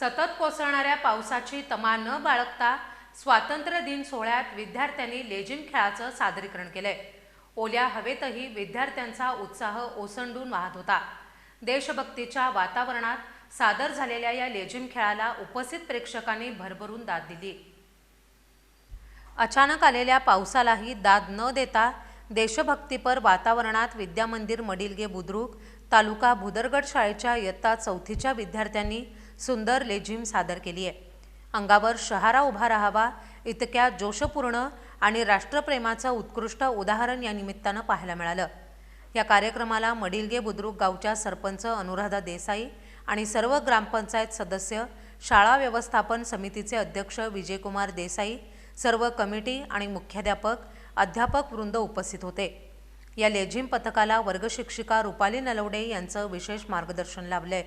सतत कोसळणाऱ्या पावसाची तमा न बाळगता स्वातंत्र्य दिन सोहळ्यात विद्यार्थ्यांनी लेझिम खेळाचं सादरीकरण केलंय. ओल्या हवेतही विद्यार्थ्यांचा उत्साह ओसंडून वाहत होता. देशभक्तीच्या वातावरणात सादर झालेल्या या लेझिम खेळाला उपस्थित प्रेक्षकांनी भरभरून दाद दिली. अचानक आलेल्या पावसालाही दाद न देता देशभक्तीपर वातावरणात विद्यामंदिर मडिलगे बुद्रुक तालुका भुदरगड शाळेच्या इयत्ता चौथीच्या विद्यार्थ्यांनी सुंदर लेझिम सादर केली आहे. अंगावर शहारा उभा राहावा इतक्या जोशपूर्ण आणि राष्ट्रप्रेमाचं उत्कृष्ट उदाहरण या निमित्तानं पाहायला मिळालं. या कार्यक्रमाला मडिलगे बुद्रुक गावच्या सरपंच अनुराधा देसाई आणि सर्व ग्रामपंचायत सदस्य शाळा व्यवस्थापन समितीचे अध्यक्ष विजयकुमार देसाई सर्व कमिटी आणि मुख्याध्यापक अध्यापक वृंद उपस्थित होते. या लेझिम पथकाला वर्गशिक्षिका रुपाली नलवडे यांचं विशेष मार्गदर्शन लाभलंय.